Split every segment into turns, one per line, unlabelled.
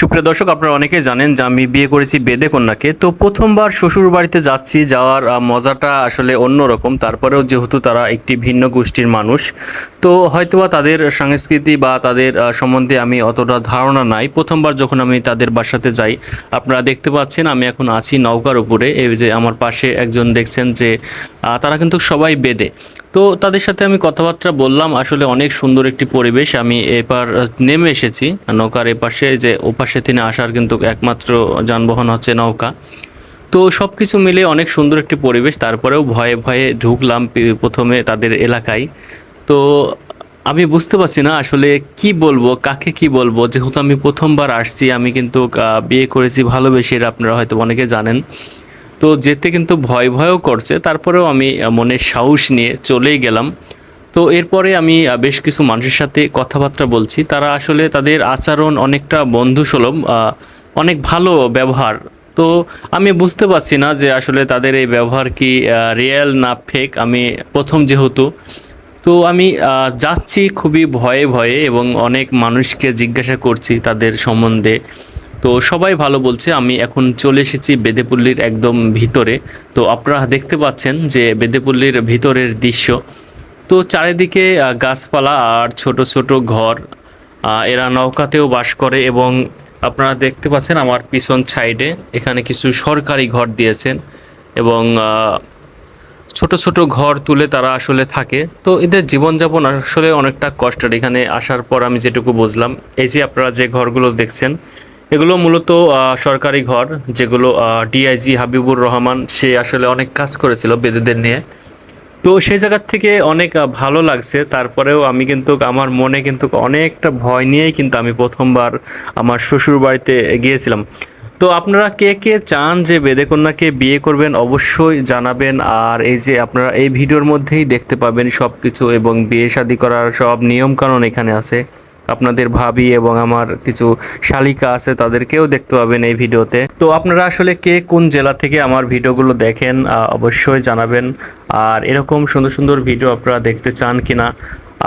সুপ্রিয় দর্শক, আপনারা অনেকেই জানেন যে আমি বিয়ে করেছি বেদে কন্যাকে। তো প্রথমবার শ্বশুর বাড়িতে যাচ্ছি, যাওয়ার মজাটা আসলে অন্যরকম। তারপরেও যেহেতু তারা একটি ভিন্ন গোষ্ঠীর মানুষ, তো হয়তোবা তাদের সংস্কৃতি বা তাদের সম্বন্ধে আমি অতটা ধারণা নাই। প্রথমবার যখন আমি তাদের বাসাতে যাই, আপনারা দেখতে পাচ্ছেন আমি এখন আছি নৌকার উপরে। এই যে আমার পাশে একজন দেখছেন যে তারা কিন্তু সবাই বেদে। তো তাদের সাথে আমি কথাবার্তা বললাম। আসলে অনেক সুন্দর একটি পরিবেশ। আমি এপার নেমে এসেছি। নৌকার এপাশে যে ওপাশে তিনি আসার কিন্তু একমাত্র যানবাহন হচ্ছে নৌকা। তো সব কিছু মিলে অনেক সুন্দর একটি পরিবেশ। তারপরেও ভয়ে ভয়ে ঢুকলাম প্রথমে তাদের এলাকায়। তো আমি বুঝতে পারছি না আসলে কি বলব, কাকে কি বলব। যেহেতু আমি প্রথমবার আসছি, আমি কিন্তু বিয়ে করেছি ভালোবেসে, আপনারা হয়তো অনেকে জানেন। তো যেতে কিন্তু ভয় ভয়ও করছে। তারপরেও আমি মনে সাহস নিয়ে চলেই গেলাম। তো এরপরে আমি বেশ কিছু মানুষের সাথে কথাবার্তা বলছি। তারা আসলে তাদের আচরণ অনেকটা বন্ধুসুলভ অনেক ভালো ব্যবহার। তো আমি বুঝতে পারছি না যে আসলে তাদের এই ব্যবহার কি রিয়েল না ফেক। আমি প্রথম যেহেতু। তো আমি যাচ্ছি খুবই ভয়ে ভয়ে এবং অনেক মানুষকে জিজ্ঞাসা করছি তাদের সম্বন্ধে। তো সবাই ভালো বলছে, আমি এখন চলে এসেছি বেদেপল্লির একদম ভিতরে। তো আপনারা দেখতে পাচ্ছেন যে বেদেপল্লির ভিতরের দৃশ্য। তো চারিদিকে গাছপালা আর ছোট ছোট ঘর এরা নৌকাতেও বাস করে এবং আপনারা দেখতে পাচ্ছেন আমার পিছন সাইডে এখানে কিছু সরকারি ঘর দিয়েছেন এবং ছোট ছোট ঘর তুলে তারা আসলে থাকে। তো এদের জীবনযাপন আসলে অনেকটা কষ্টের। এখানে আসার পর আমি যেটুকু বুঝলাম, এই যে আপনারা যে ঘরগুলো দেখছেন এগুলো মূলত সরকারি ঘর, যেগুলো ডিআইজি হাবিবুর রহমান, সে আসলে অনেক কাজ করেছিল বেদেদের নিয়ে। তো সেই জায়গার থেকে অনেক ভালো লাগছে। তারপরেও আমি কিন্তু, আমার মনে কিন্তু অনেকটা ভয় নিয়েই কিন্তু আমি প্রথমবার আমার শ্বশুর বাড়িতে গিয়েছিলাম। তো আপনারা কে কে চান যে বেদেকন্যাকে বিয়ে করবেন, অবশ্যই জানাবেন। আর এই যে আপনারা এই ভিডিওর মধ্যেই দেখতে পাবেন সব কিছু এবং বিয়ে শাদী করার সব নিয়মকানুন এখানে আছে। আপনাদের ভাবি এবং আমার কিছু শালিকা আছে তাদেরকেও দেখতে পাবেন এই ভিডিওতে। তো আপনারা আসলে কে কোন জেলা থেকে আমার ভিডিওগুলো দেখেন অবশ্যই জানাবেন। আর এরকম সুন্দর সুন্দর ভিডিও আপনারা দেখতে চান কিনা,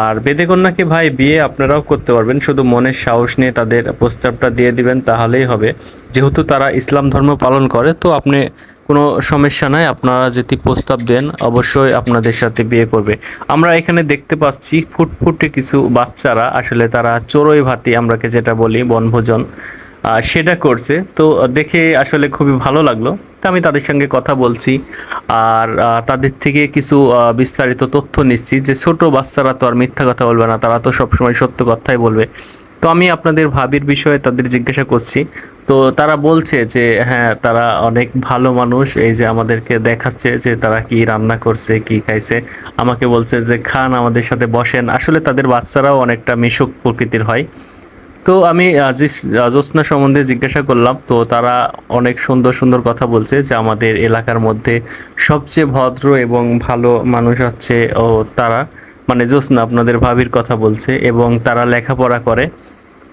আর বেদেকন্যাকে ভাই বিয়ে আপনারাও করতে পারবেন, শুধু মনের সাহস নিয়ে তাদের প্রস্তাবটা দিয়ে দিবেন, তাহলেই হবে। যেহেতু তারা ইসলাম ধর্ম পালন করে, তো আপনি কোনো সমস্যা নাই, আপনারা যদি প্রস্তাব দেন, অবশ্যই আপনাদের সাথে বিয়ে করবে। আমরা এখানে দেখতে পাচ্ছি ফুটফুটে কিছু বাচ্চারা, আসলে তারা চড়ুই ভাতি আমরাকে যেটা বলি, বনভোজন সেটা করছে। তো দেখে আসলে খুবই ভালো লাগল। তো আমি তাদের সঙ্গে কথা বলছি, আর তাদের থেকে কিছু বিস্তারিত তথ্য নিচ্ছি যে ছোট বাচ্চারা তো আর মিথ্যা কথা বলবে না, তারা তো সবসময় সত্য কথাই বলবে। তো আমি আপনাদের ভাবির বিষয়ে তাদের জিজ্ঞাসা করছি। তো তারা বলছে যে হ্যাঁ তারা অনেক ভালো মানুষ। এই যে আমাদেরকে দেখাচ্ছে যে তারা কি রান্না করছে কি খাইছে। আমাকে বলছে যে খান আমাদের সাথে বসেন। আসলে তাদের বাচ্চারাও অনেকটা মিশুক প্রকৃতির হয়। তো আমি আহ, সম্বন্ধে জিজ্ঞাসা করলাম। তো তারা অনেক সুন্দর সুন্দর কথা বলছে যে আমাদের এলাকার মধ্যে সবচেয়ে ভদ্র এবং ভালো মানুষ হচ্ছে ও তারা। মানে জ্যোৎস্না আপনাদের ভাবির কথা বলছে এবং তারা লেখাপড়া করে।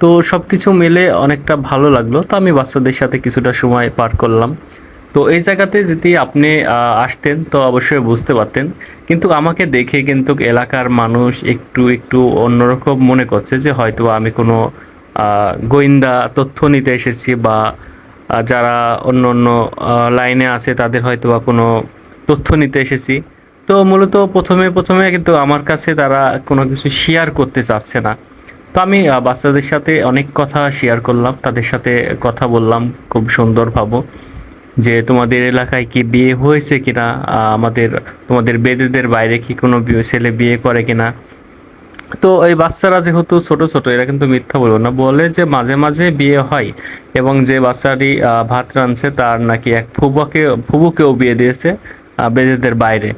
তো সব কিছু মিলে অনেকটা ভালো লাগল। তো আমি বাচ্চাদের সাথে কিছুটা সময় পার করলাম। তো এই জায়গাতে যদি আপনি আসতেন, তো অবশ্যই বুঝতে পারতেন। কিন্তু আমাকে দেখে কিন্তু এলাকার মানুষ একটু একটু অন্যরকম মনে করছে যে হয়তো আমি কোনো গোয়েন্দা তথ্য নিতে এসেছি বা যারা অন্য অন্য লাইনে আছে তাদের হয়তো বা কোনো তথ্য নিতে এসেছি। তো মূলত প্রথমে প্রথমে কিন্তু আমার কাছে তারা কোনো কিছু শেয়ার করতে চাচ্ছে না। তো আমি বাচ্চাদের সাথে অনেক কথা শেয়ার করলাম। তাদের সাথে কথা বললাম, খুব সুন্দর ভাবো। যে তোমাদের এলাকায় কি বিয়ে হয়েছে কিনা? আমাদের, তোমাদের বেদেদের বাইরে কি কোনো ছেলে বিয়ে করে কিনা? তো এই বাচ্চারা যেহেতু ছোট ছোট, এরা কিন্তু মিথ্যা বলব না। বলে যে মাঝে মাঝে বিয়ে হয় এবং যে বাচ্চাটি ভাত রাঁধছে তার নাকি এক ফুবাকে, ফুবুকেও বিয়ে দিয়েছে বেদেদের বাইরে।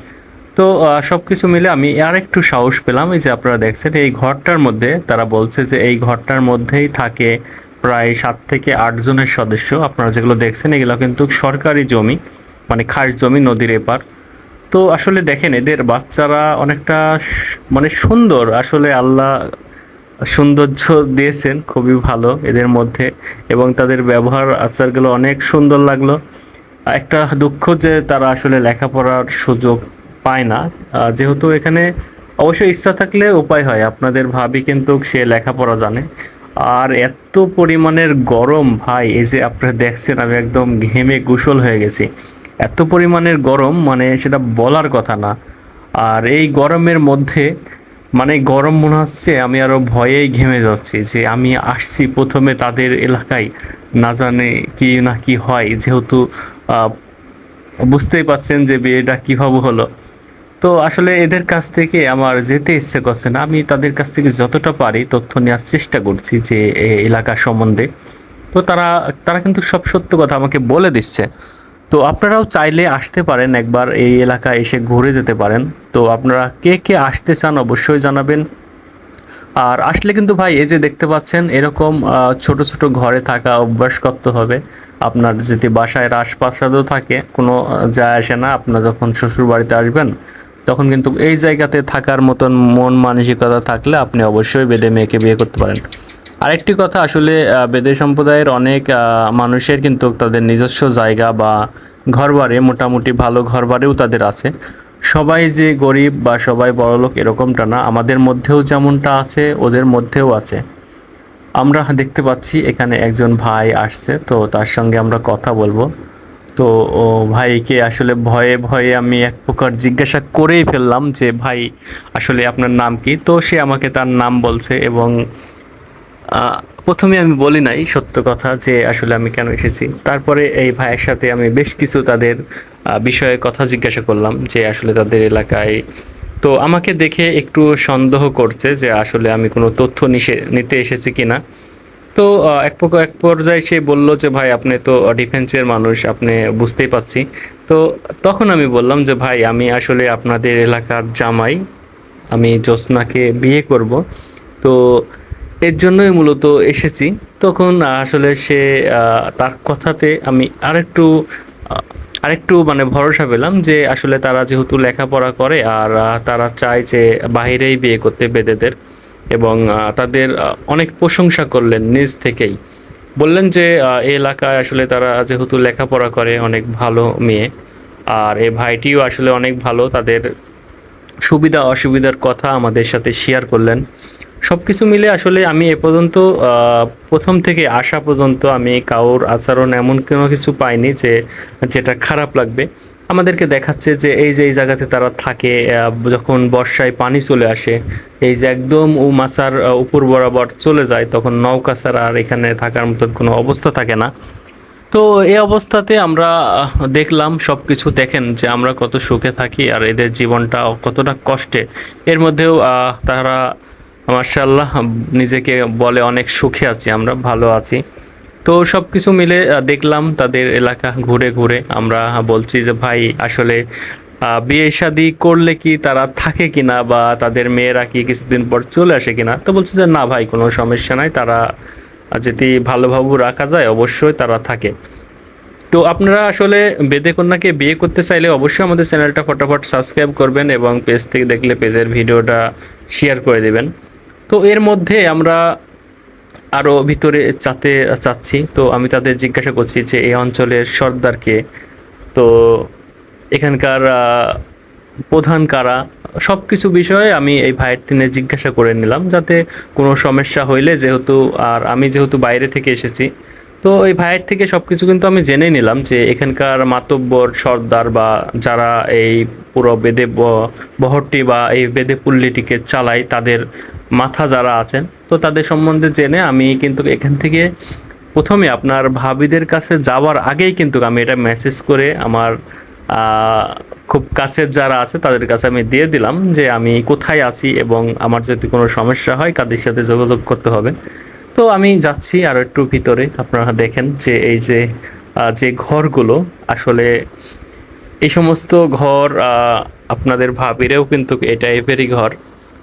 তো সব কিছু মিলে আমি আর একটু সাহস পেলাম। এই যে আপনারা দেখছেন, এই ঘরটার মধ্যে তারা বলছে যে এই ঘরটার মধ্যেই থাকে প্রায় সাত থেকে আট জনের সদস্য। আপনারা যেগুলো দেখছেন, এগুলো কিন্তু সরকারি জমি মানে খাস জমি নদীর এপার। তো আসলে দেখেন, এদের বাচ্চারা অনেকটা মানে সুন্দর। আসলে আল্লাহ সৌন্দর্য দিয়েছেন, খুবই ভালো এদের মধ্যে। এবং তাদের ব্যবহার, আচারগুলো অনেক সুন্দর লাগল। একটা দুঃখ যে তারা আসলে লেখাপড়ার সুযোগ পায় না। যেহেতু এখানে অবশ্যই ইচ্ছা থাকলে উপায় হয়, আপনাদের ভাবি কিন্তু সে লেখাপড়া জানে। আর এত পরিমাণের গরম, ভাই, এই যে আপনারা দেখছেন, আমি একদম ঘেমে গোসল হয়ে গেছি। এত পরিমাণের গরম মানে সেটা বলার কথা না। আর এই গরমের মধ্যে মানে গরম মনে হচ্ছে, আমি আরও ভয়েই ঘেমে যাচ্ছি যে আমি আসছি প্রথমে তাদের এলাকায়, না জানে কি না কি হয়। যেহেতু বুঝতেই পারছেন যে বিয়েটা কীভাবে হলো। তো আসলে এদের কাছ থেকে আমার যেতে ইচ্ছে করছে না। আমি তাদের কাছ থেকে যতটা পারি তথ্য নেওয়ার চেষ্টা করছি যে এলাকা সম্বন্ধে। তো তারা তারা কিন্তু সব সত্য কথা আমাকে বলে দিচ্ছে। তো আপনারাও চাইলে আসতে পারেন একবার এই এলাকায় এসে ঘুরে যেতে পারেন। তো আপনারা কে কে আসতে চান অবশ্যই জানাবেন। আর আসলে কিন্তু ভাই, এই যে দেখতে পাচ্ছেন, এরকম ছোট ছোট ঘরে থাকা অভ্যাস করতে হবে। আপনার যদি বাসায় রাজপ্রাসাদও থাকে, কোনো যায় আসে না। আপনার যখন শ্বশুর বাড়িতে আসবেন তখন কিন্তু এই জায়গাতে থাকার মতন মন মানসিকতা থাকলে আপনি অবশ্যই বেদে মেয়েকে বিয়ে করতে পারেন। আরেকটি কথা, আসলে বেদে সম্প্রদায়ের অনেক মানুষের কিন্তু তাদের নিজস্ব জায়গা বা ঘরবাড়ি, মোটামুটি ভালো ঘরবাড়িও তাদের আছে। সবাই যে গরিব বা সবাই বড়লোক এরকমটা না, আমাদের মধ্যেও যেমনটা আছে, ওদের মধ্যেও আছে। আমরা দেখতে পাচ্ছি এখানে একজন ভাই আসছে, তো তার সঙ্গে আমরা কথা বলব। তো ভাইকে আসলে ভয়ে ভয়ে আমি এক প্রকার জিজ্ঞাসা করেই ফেললাম যে, ভাই, আসলে আপনার নাম কি? তো সে আমাকে তার নাম বলছে এবং প্রথমে আমি বলি নাই সত্য কথা যে, আসলে আমি কেন এসেছি? তারপরে এই ভাইয়ের সাথে আমি বেশ কিছু তাদের বিষয়ে কথা জিজ্ঞাসা করলাম যে, আসলে তাদের এলাকায় তো আমাকে দেখে একটু সন্দেহ করছে যে, আসলে আমি কোনো তথ্য নিতে এসেছি কিনা? তো এক এক পর্যায়ে সে বলল যে, ভাই, আপনি তো ডিফেন্সের মানুষ, আপনি বুঝতেই পারছি। তো তখন আমি বললাম যে, ভাই, আমি আসলে আপনাদের এলাকার জামাই। আমি জ্যোৎস্নাকে বিয়ে করব। তো এর জন্যই মূলত এসেছি। তখন আসলে সে তার কথাতে আমি আরেকটু আরেকটু মানে ভরসা পেলাম যে, আসলে তারা যেহেতু লেখাপড়া করে, আর তারা চায় যে, বাইরেই বিয়ে করতে বেদেদের। এবং তাদের অনেক প্রশংসা করলেন নিজ থেকেই। বললেন যে এই এলাকায় আসলে তারা যেহেতু লেখাপড়া করে অনেক ভালো মেয়ে, আর এই ভাইটিও আসলে অনেক ভালো, তাদের সুবিধা অসুবিধার কথা আমাদের সাথে শেয়ার করলেন। সব কিছু মিলে আসলে আমি এ পর্যন্ত প্রথম থেকে আসা পর্যন্ত আমি কাউর আচরণ এমন কোনো কিছু পাইনি যে, যেটা খারাপ লাগবে। আমাদেরকে দেখাচ্ছে যে এই যে এই জায়গাতে তারা থাকে যখন বর্ষায় পানি চলে আসে, এই যে একদম ও মাছার উপর বরাবর চলে যায়, তখন নৌকা ছাড়া আর এখানে থাকার মতন কোনো অবস্থা থাকে না। তো এই অবস্থাতে আমরা দেখলাম সব কিছু দেখেন যে আমরা কত সুখে থাকি আর এদের জীবনটা কতটা কষ্টে। এর মধ্যেও তারা মার্শাল্লাহ নিজেকে বলে অনেক সুখে আছি, আমরা ভালো আছি। তো সব কিছু মিলে দেখলাম তাদের এলাকা ঘুরে ঘুরে। আমরা বলছি যে, ভাই, আসলে বিয়ে শাদি করলে কি তারা থাকে কিনা বা তাদের মেয়েরা কি কিছুদিন পর চলে আসে কিনা? তো বলছে যে, না ভাই, কোনো সমস্যা নাই। তারা যদি ভালোভাবে রাখা যায়, অবশ্যই তারা থাকে। তো আপনারা আসলে বেদে কন্যাকে বিয়ে করতে চাইলে অবশ্যই আমাদের চ্যানেলটা ফটাফট সাবস্ক্রাইব করবেন এবং পেজ থেকে দেখলে পেজের ভিডিওটা শেয়ার করে দেবেন। তো এর মধ্যে আমরা আরও ভিতরে চাতে, চাচ্ছি। তো আমি তাদের জিজ্ঞাসা করছি যে এই অঞ্চলের সর্দারকে তো এখানকার প্রধান কারা? সব কিছু বিষয়ে আমি এই ভাইয়ের তিনে জিজ্ঞাসা করে নিলাম, যাতে কোনো সমস্যা হইলে যেহেতু, আর আমি যেহেতু বাইরে থেকে এসেছি, তো এই ভাইয়ের থেকে সব কিছু কিন্তু আমি জেনে নিলাম যে এখানকার মাতব্বর সর্দার বা যারা এই পুরো বেদে বহরটি বা এই বেদে পুল্লিটিকে চালায়, তাদের মাথা যারা আছেন তো তাদের সম্বন্ধে জেনে আমি কিন্তু এখান থেকে প্রথমে আপনার ভাবিদের কাছে যাওয়ার আগেই কিন্তু আমি এটা মেসেজ করে আমার খুব কাছের যারা আছে তাদের কাছে আমি দিয়ে দিলাম যে আমি কোথায় আছি এবং আমার যদি কোনো সমস্যা হয় কাদের সাথে যোগাযোগ করতে হবে। তো আমি যাচ্ছি আরও একটু ভিতরে, আপনারা দেখেন যে এই যে যে ঘরগুলো আসলে এই সমস্ত ঘর আপনাদের ভাবিরেও কিন্তু এই টাইপেরই ঘর।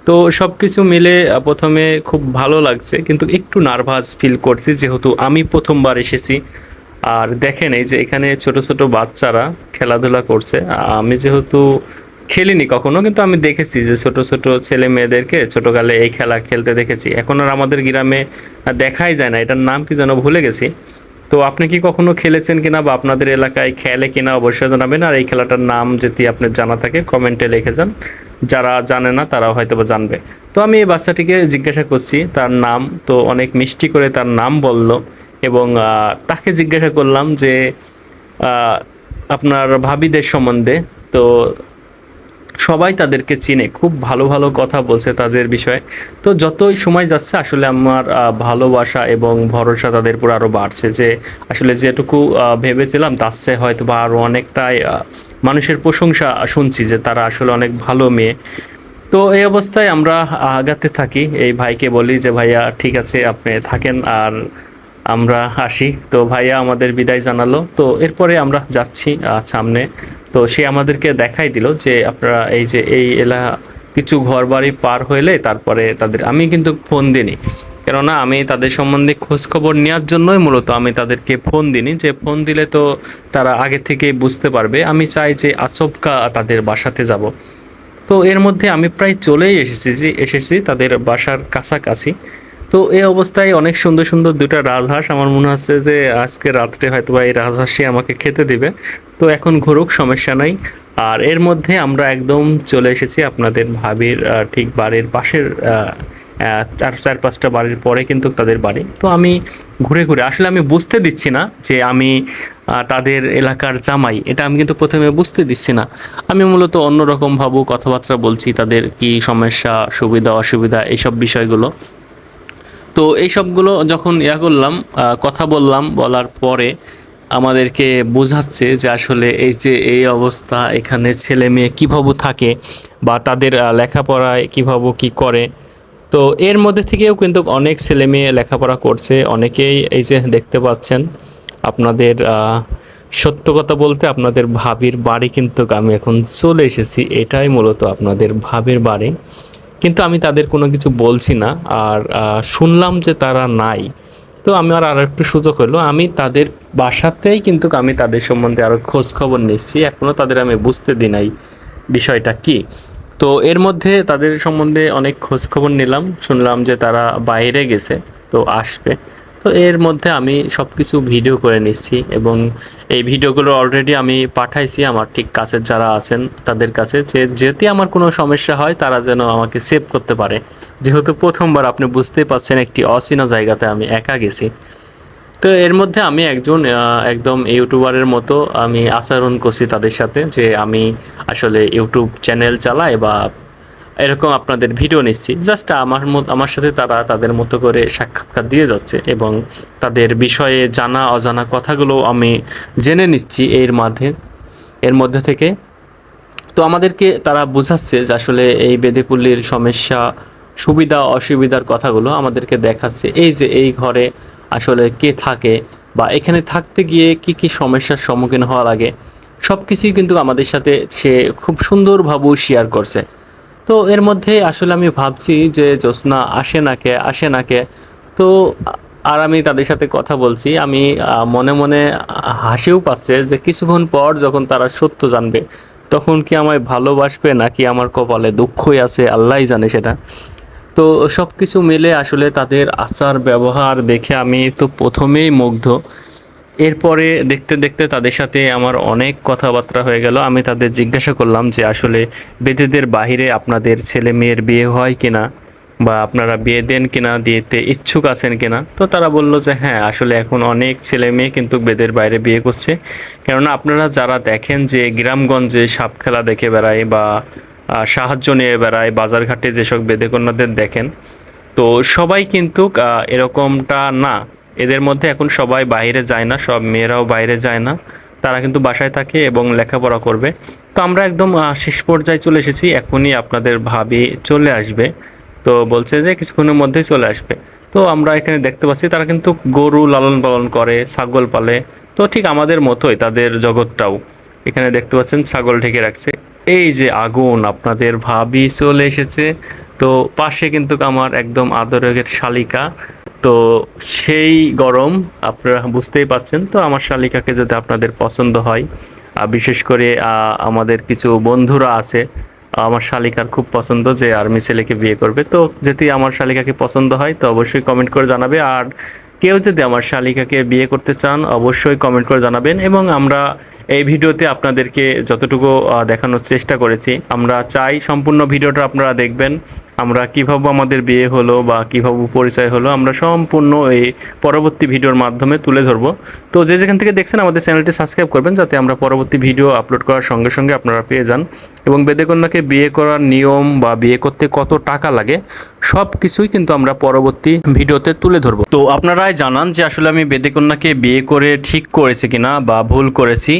তো সব কিছু মিলে প্রথমে খুব ভালো লাগছে, কিন্তু একটু নার্ভাস ফিল করছি যেহেতু আমি প্রথমবার এসেছি। আর দেখেন এই যে এখানে ছোট ছোট বাচ্চারা খেলাধুলা করছে। আমি যেহেতু খেলিনি কখনো, কিন্তু আমি দেখেছি যে ছোট ছোট ছেলে মেয়েদেরকে ছোটকালে এই খেলা খেলতে দেখেছি। এখন আর আমাদের গ্রামে দেখাই যায় না। এটার নাম কি যেন ভুলে গেছি। তো আপনি কি কখনো খেলেছেন কিনা বা আপনাদের এলাকায় খেলে কিনা অবশ্যই জানাবেন। আর এই খেলাটার নাম যদি আপনার জানা থাকে কমেন্টে লিখে যান। যারা জানে না, তারাও হয়তো বা জানবে। তো আমি এই বাচ্চাটিকে জিজ্ঞাসা করছি, তার নাম তো অনেক মিষ্টি করে তার নাম বলল এবং তাকে জিজ্ঞাসা করলাম যে আপনার ভাবিদের সম্বন্ধে। তো সবাই তাদেরকে চিনে, খুব ভালো ভালো কথা বলছে তাদের বিষয়ে। তো যতই সময় যাচ্ছে, আসলে আমার ভালোবাসা এবং ভরসা তাদের উপর আরও বাড়ছে যে, আসলে যেটুকু ভেবেছিলাম, তার চেয়ে হয়তো বা আরও অনেকটাই মানুষের প্রশংসা শুনছি যে তারা আসলে অনেক ভালো মেয়ে। তো এই অবস্থায় আমরা আগাতে থাকি। এই ভাইকে বলি যে, ভাইয়া, ঠিক আছে, আপনি থাকেন, আর আমরা আসি। তো ভাইয়া আমাদের বিদায় জানালো। তো এরপরে আমরা যাচ্ছি সামনে। তো সে আমাদেরকে দেখাই দিল যে আপনারা এই যে এই এলা, কিছু ঘর বাড়ি পার হইলে তারপরে তাদের, আমি কিন্তু ফোন দিইনি। কেননা আমি তাদের সম্বন্ধে খোঁজখবর নেওয়ার জন্যই মূলত আমি তাদেরকে ফোন দিইনি। যে ফোন দিলে তো তারা আগে থেকে বুঝতে পারবে। আমি চাই যে আচমকা তাদের বাসাতে যাব। তো এর মধ্যে আমি প্রায় চলেই এসেছি যে, এসেছি তাদের বাসার কাছাকাছি। তো এই অবস্থায় অনেক সুন্দর সুন্দর দুটো রাজহাঁস, আমার মনে হচ্ছে যে আজকে রাত্রে হয়তো বা এই রাজহাঁসই আমাকে খেতে দিবে। তো এখন ঘুরুক, সমস্যা নাই। আর এর মধ্যে আমরা একদম চলে এসেছি আপনাদের ভাবির ঠিক বাড়ির পাশের চার চার পাঁচটা বাড়ির পরে কিন্তু তাদের বাড়ি। তো আমি ঘুরে ঘুরে, আসলে আমি বুঝতে দিচ্ছি না যে আমি তাদের এলাকার জামাই। এটা আমি কিন্তু প্রথমে বুঝতে দিচ্ছি না। আমি মূলত অন্যরকম ভাবু কথাবার্তা বলছি, তাদের কি সমস্যা, সুবিধা, অসুবিধা, এইসব বিষয়গুলো। তো এই সবগুলো যখন ইয়া করলাম কথা বললাম, বলার পরে আমাদেরকে বোঝাচ্ছে যে আসলে এই যে এই অবস্থা, এখানে ছেলে মেয়ে কীভাবে থাকে বা তাদের লেখাপড়ায় কীভাবে কি করে। তো এর মধ্যে থেকেও কিন্তু অনেক ছেলে মেয়ে লেখাপড়া করছে। অনেকেই এই যে দেখতে পাচ্ছেন, আপনাদের সত্য কথা বলতে আপনাদের ভাবির বাড়ি কিন্তু আমি এখন চলে এসেছি। এটাই মূলত আপনাদের ভাবির বাড়ি। কিন্তু আমি তাদের কোনো কিছু বলছি না আর শুনলাম যে তারা নাই। তো আমি আর একটু সুযোগ হলো, আমি তাদের বাসাতেই কিন্তু আমি তাদের সম্বন্ধে আরও খোঁজ খবর নিচ্ছি। এখনও তাদের আমি বুঝতে দিই নাই বিষয়টা কি। তো এর মধ্যে তাদের সম্বন্ধে অনেক খোঁজ খবর নিলাম, শুনলাম যে তারা বাইরে গেছে, তো আসবে। তো এর মধ্যে আমি সব কিছু ভিডিও করে নিচ্ছি এবং এই ভিডিওগুলো অলরেডি আমি পাঠাইছি আমার ঠিক কাছের যারা আছেন তাদের কাছে যে যেতে আমার কোনো সমস্যা হয় তারা যেন আমাকে সেভ করতে পারে। যেহেতু প্রথমবার আপনি বুঝতেই পারছেন একটি অচেনা জায়গাতে আমি একা গেছি। তো এর মধ্যে আমি একজন একদম ইউটিউবারের মতো আমি আচরণ করছি তাদের সাথে যে আমি আসলে ইউটিউব চ্যানেল চালাই বা এরকম আপনাদের ভিডিও নিচ্ছি। জাস্ট আমার আমার সাথে তারা তাদের মতো করে সাক্ষাৎকার দিয়ে যাচ্ছে এবং তাদের বিষয়ে জানা, অজানা কথাগুলো আমি জেনে নিচ্ছি এর মাঝে এর মধ্যে থেকে। তো আমাদেরকে তারা বোঝাচ্ছে যে আসলে এই বেদেপল্লির সমস্যা, সুবিধা, অসুবিধার কথাগুলো আমাদেরকে দেখাচ্ছে। এই যে এই ঘরে আসলে কে থাকে বা এখানে থাকতে গিয়ে কি কি সমস্যার সম্মুখীন হওয়া লাগে সব কিছুই কিন্তু আমাদের সাথে সে খুব সুন্দরভাবেও শেয়ার করছে। তো এর মধ্যে আসলে আমি ভাবছি যে জ্যোৎস্না আসে না কে, আসে না কে। তো আর আমি তাদের সাথে কথা বলছি, আমি মনে মনে হাসিও পাচ্ছে যে কিছুক্ষণ পর যখন তারা সত্য জানবে, তখন কি আমায় ভালোবাসবে নাকি আমার কপালে দুঃখই আছে, আল্লাহই জানে সেটা। তো সব কিছু মিলে আসলে তাদের আচার ব্যবহার দেখে আমি তো প্রথমেই মুগ্ধ। এরপরে দেখতে দেখতে তাদের সাথে আমার অনেক কথাবার্তা হয়ে গেল। আমি তাদের জিজ্ঞাসা করলাম যে, আসলে বেদেদের বাহিরে আপনাদের ছেলে মেয়ের বিয়ে হয় কিনা? বা আপনারা বিয়ে দেন কিনা? দিতে ইচ্ছুক আছেন কিনা? তো তারা বলল যে হ্যাঁ আসলে এখন অনেক ছেলে মেয়ে কিন্তু বেদের বাইরে বিয়ে করছে। কেননা আপনারা যারা দেখেন যে গ্রামগঞ্জে সাপ খেলা দেখে বেড়ায় বা সাহায্য নিয়ে বেড়ায়, বাজারঘাটে যেসব বেদে কন্যাদের দেখেন, তো সবাই কিন্তু এরকমটা না। এদের মধ্যে এখন সবাই বাইরে যায় না, সব মেয়েরাও বাইরে যায় না। তারা কিন্তু বাসায় থাকে এবং লেখাপড়া করবে। তো আমরা একদম শেষ পর্যায়ে চলে এসেছি, এখনই আপনাদের ভাবি চলে আসবে। তো বলছে যে কিছুক্ষণের মধ্যেই চলে আসবে। তো আমরা এখানে দেখতে পাচ্ছি তারা কিন্তু গরু লালন পালন করে, ছাগল পালে। তো ঠিক আমাদের মতোই তাদের জগৎটাও। এখানে দেখতে পাচ্ছেন ছাগল ঢেকে রাখছে। এই যে আগুন, আপনাদের ভাবি চলে এসেছে। তো পাশে কিন্তু আমার একদম আদরের শালিকা। তো সেই গরম আপনারা বুঝতেই পাচ্ছেন তো আমার শালিকাকে যদি আপনাদের পছন্দ হয় বিশেষ করে আমাদের কিছু বন্ধুরা আছে, আমার শালিকার খুব পছন্দ যে আর্মি ছেলেকে বিয়ে করবে। তো যদি আমার শালিকাকে পছন্দ হয়, তো অবশ্যই কমেন্ট করে জানাবে। আর কেউ যদি আমার শালিকাকে বিয়ে করতে চান, অবশ্যই কমেন্ট করে জানাবেন। এবং আমরা এই ভিডিওতে আপনাদেরকে যতটুকু দেখানোর চেষ্টা করেছি, আমরা চাই সম্পূর্ণ ভিডিওটা আপনারা দেখবেন, আমরা কীভাবে আমাদের বিয়ে হলো বা কীভাবে পরিচয় হলো, আমরা সম্পূর্ণ এই পরবর্তী ভিডিওর মাধ্যমে তুলে ধরবো। তো যে যেখান থেকে দেখছেন আমাদের চ্যানেলটি সাবস্ক্রাইব করবেন, যাতে আমরা পরবর্তী ভিডিও আপলোড করার সঙ্গে সঙ্গে আপনারা পেয়ে যান। এবং বেদেকন্যাকে বিয়ে করার নিয়ম বা বিয়ে করতে কত টাকা লাগে, সব কিছুই কিন্তু আমরা পরবর্তী ভিডিওতে তুলে ধরবো। তো আপনারাই জানান যে আসলে আমি বেদেকন্যাকে বিয়ে করে ঠিক করেছি কিনা বা ভুল করেছি।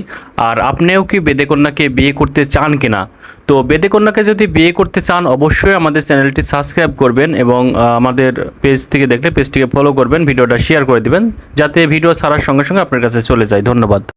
আর আপনিও কি বেদেকন্যাকে বিয়ে করতে চান কিনা? তো বেদেকন্যাকে যদি বিয়ে করতে চান, অবশ্যই আমাদের চ্যানেলটি সাবস্ক্রাইব করবেন এবং আমাদের পেজ থেকে দেখলে পেজটিকে ফলো করবেন, ভিডিওটা শেয়ার করে দেবেন, যাতে ভিডিও ছাড়ার সঙ্গে সঙ্গে আপনার কাছে চলে যায়। ধন্যবাদ।